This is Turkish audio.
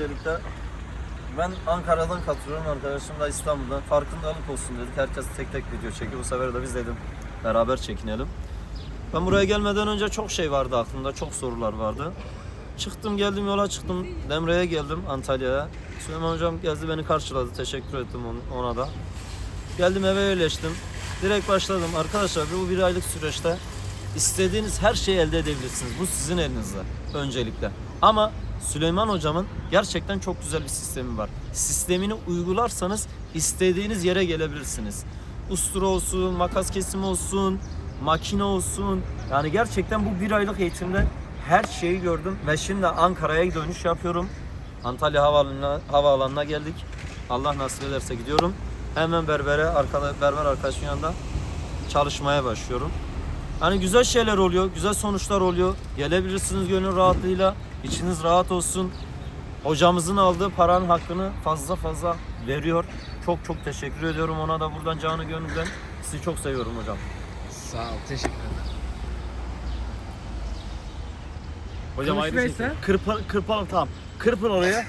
öncelikle. Ben Ankara'dan katılıyorum, arkadaşım da İstanbul'dan. Farkındalık olsun dedik. Herkes tek tek video çekiyor. Bu sefer de biz dedim beraber çekinelim. Ben buraya gelmeden önce çok şey vardı aklımda, çok sorular vardı. Çıktım geldim yola çıktım. Demre'ye geldim Antalya'ya. Süleyman hocam geldi beni karşıladı. Teşekkür ettim on- ona da. Geldim eve yerleştim. Direkt başladım. Arkadaşlar bu bir aylık süreçte istediğiniz her şeyi elde edebilirsiniz. Bu sizin elinizde öncelikle. Ama Süleyman hocamın gerçekten çok güzel bir sistemi var. Sistemini uygularsanız istediğiniz yere gelebilirsiniz. Ustura olsun, makas kesimi olsun, makine olsun. Yani gerçekten bu bir aylık eğitimde her şeyi gördüm ve şimdi Ankara'ya dönüş yapıyorum. Antalya havaalanına, havaalanına geldik. Allah nasip ederse gidiyorum. Hemen berbere, arkada, berber arkadaşın yanında çalışmaya başlıyorum. Hani güzel şeyler oluyor, güzel sonuçlar oluyor. Gelebilirsiniz gönül rahatlığıyla. İçiniz rahat olsun. Hocamızın aldığı paranın hakkını fazla fazla veriyor. Çok çok teşekkür ediyorum ona da buradan canı gönülden. Sizi çok seviyorum hocam. Sağ ol, teşekkür ederim. Hocam Konuş aynı Veysel. şekilde. Kırpa, kırpalım tamam. Kırpın oraya.